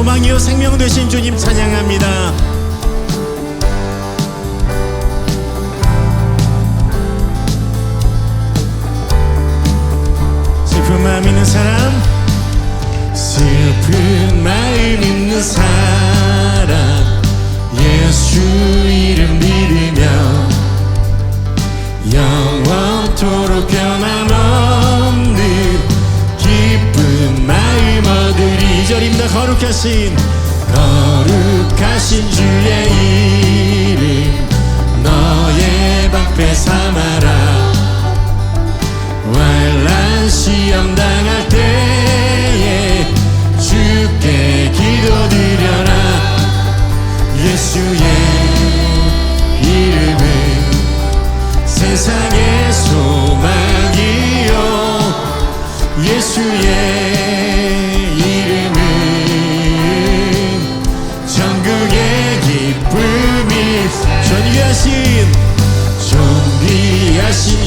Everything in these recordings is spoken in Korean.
소망이요 생명 되신 주님 찬양합니다. 슬픈 마음 있는 사람 슬픈 마음 있는 사람 예수 이름 거룩하신 거룩하신 주의 이름 너의 방패 삼아라. 완란 시험 당할 때에 주께 기도드려라. 예수의 이름을 세상의 소망이요. 예수의 心兄弟的新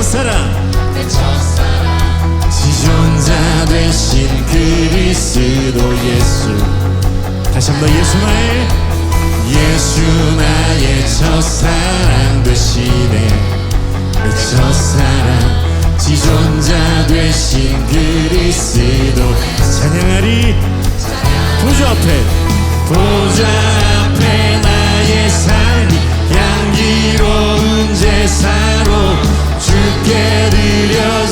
첫사랑. 지존자 되신 그리스도 예수. 다시 한번 예수 나의 예수 나의 첫사랑 되시네. 내 첫사랑 지존자 되신 그리스도. 찬양하리. 보좌 앞에 보좌 앞에 나의 삶이 향기로운 제사로 quer ilhas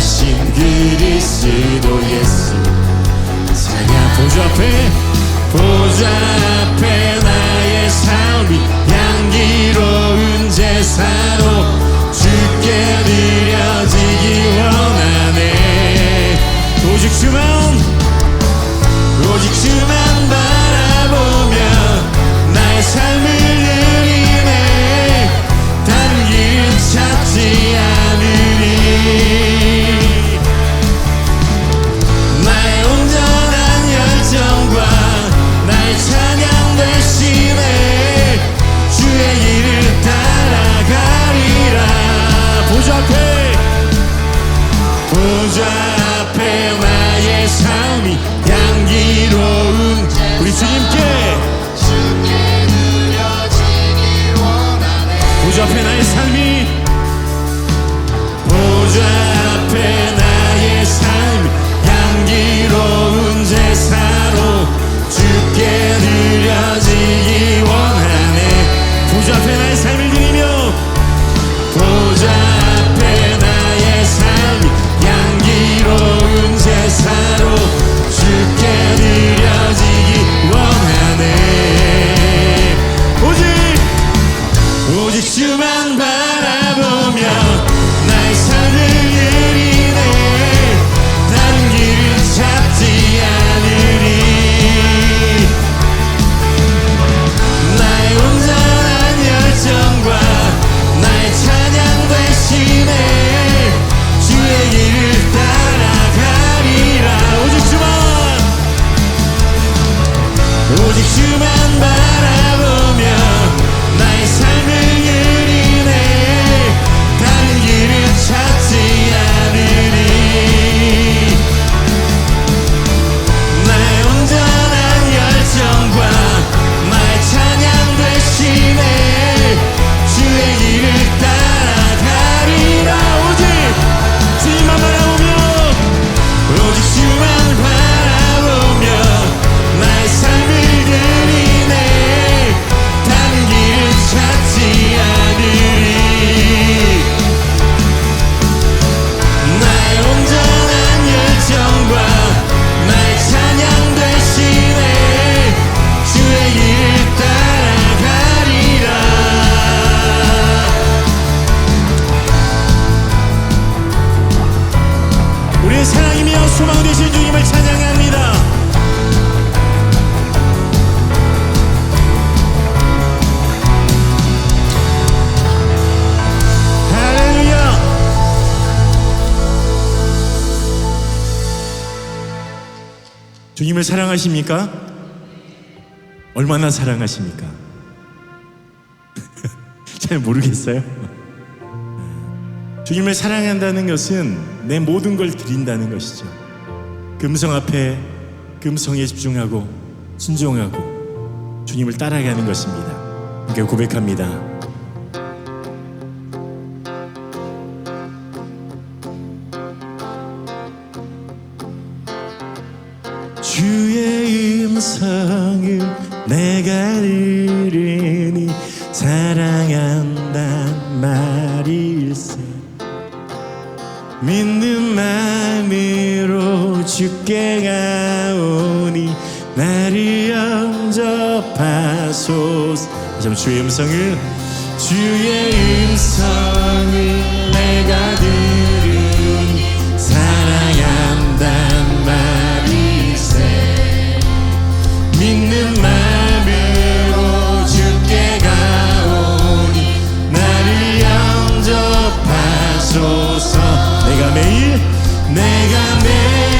하신 그리스도 예수. 찬양 보좌 앞에 보좌 앞에 나의 삶이 향기로운 제사로 주님을 사랑하십니까? 얼마나 사랑하십니까? 잘 모르겠어요. 주님을 사랑한다는 것은 내 모든 걸 드린다는 것이죠. 금성 앞에 금성에 집중하고 순종하고 주님을 따라가는 것입니다. 함께 고백합니다. 주께 가오니 나를 영접하소서. 다시 주의 음성을 주의 음성을 내가 들으니 사랑한단 말일세. 믿는 영접하소서. 내가 매일 내가 매일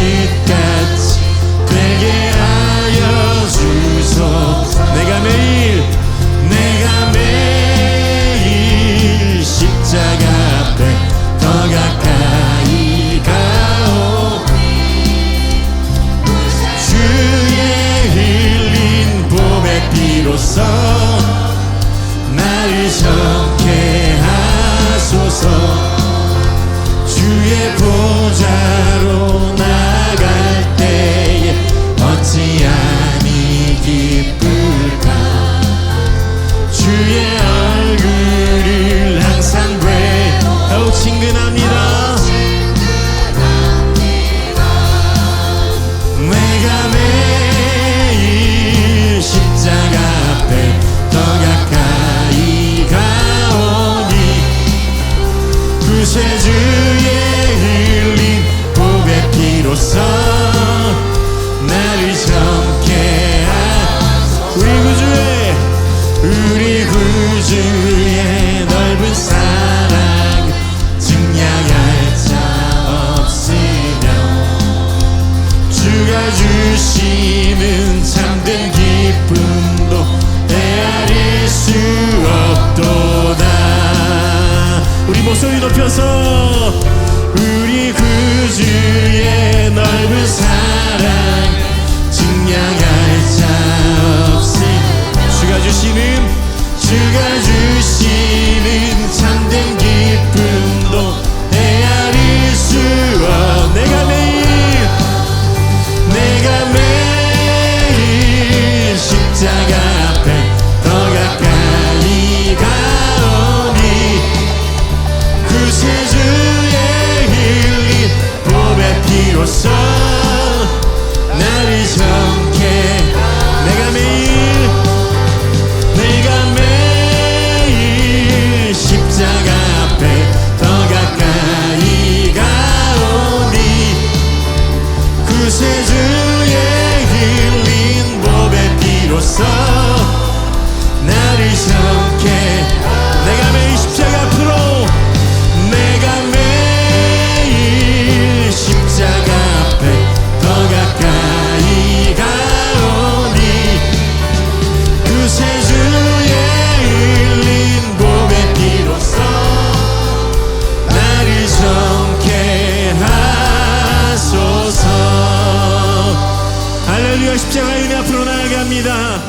우리가 십자가 이름 앞으로 나아갑니다.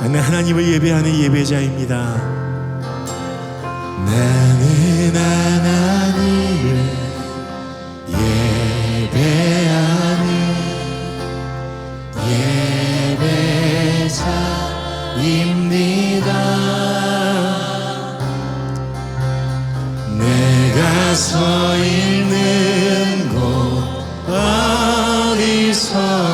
나는 하나님을 예배하는 예배자입니다. 네. 내가 서 있는 곳 어디서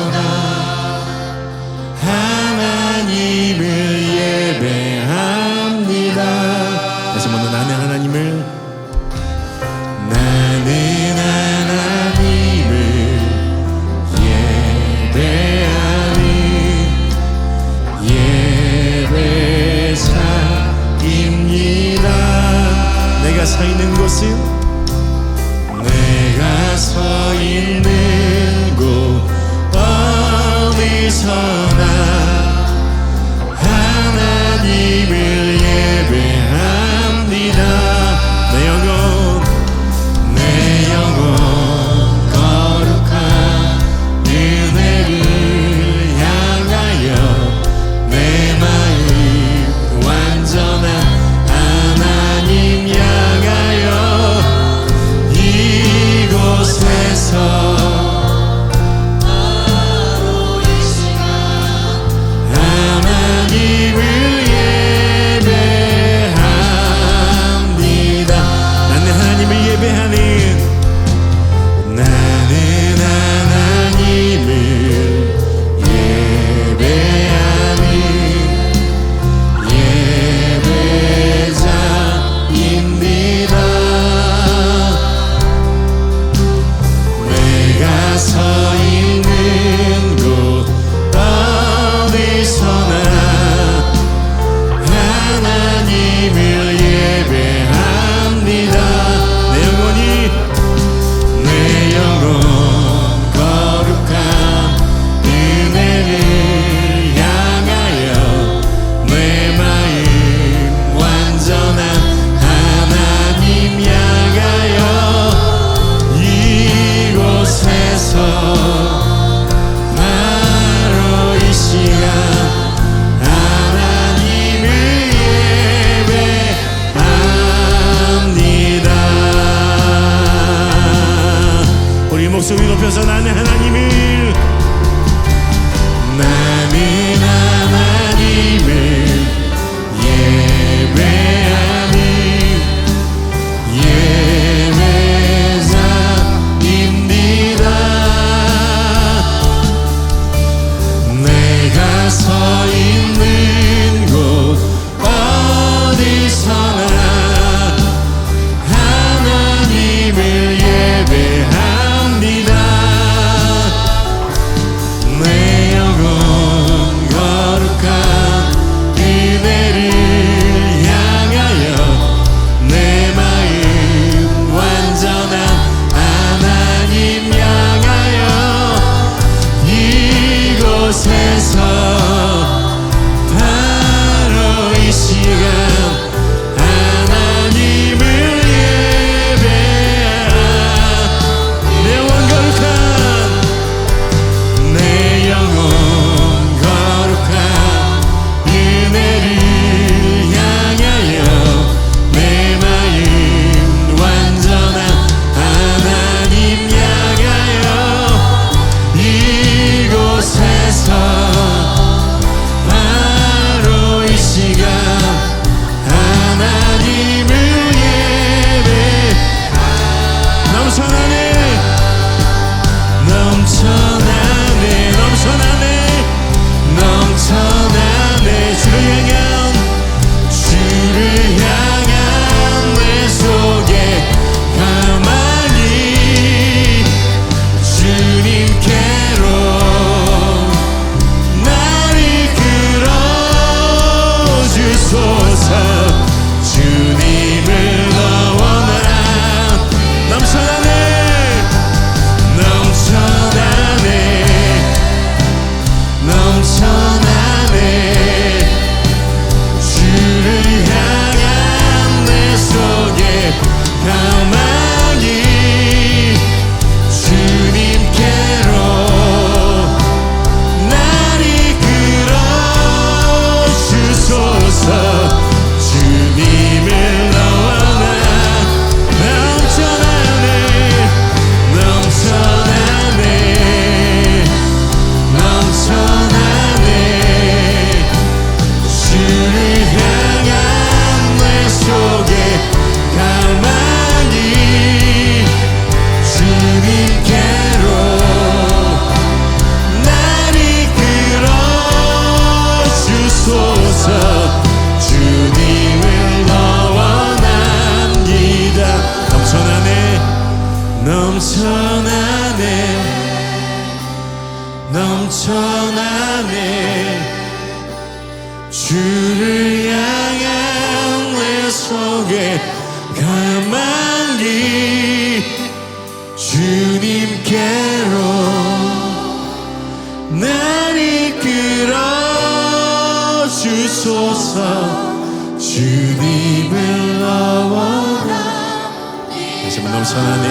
넘쳐나네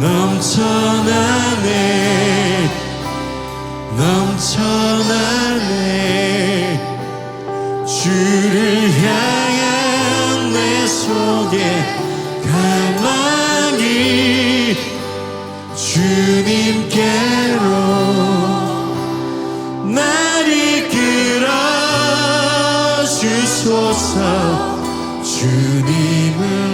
넘쳐나네. 넘쳐나네. 주를 향한 내 속에 가만히 주님께로 날 이끌어 주소서 주님을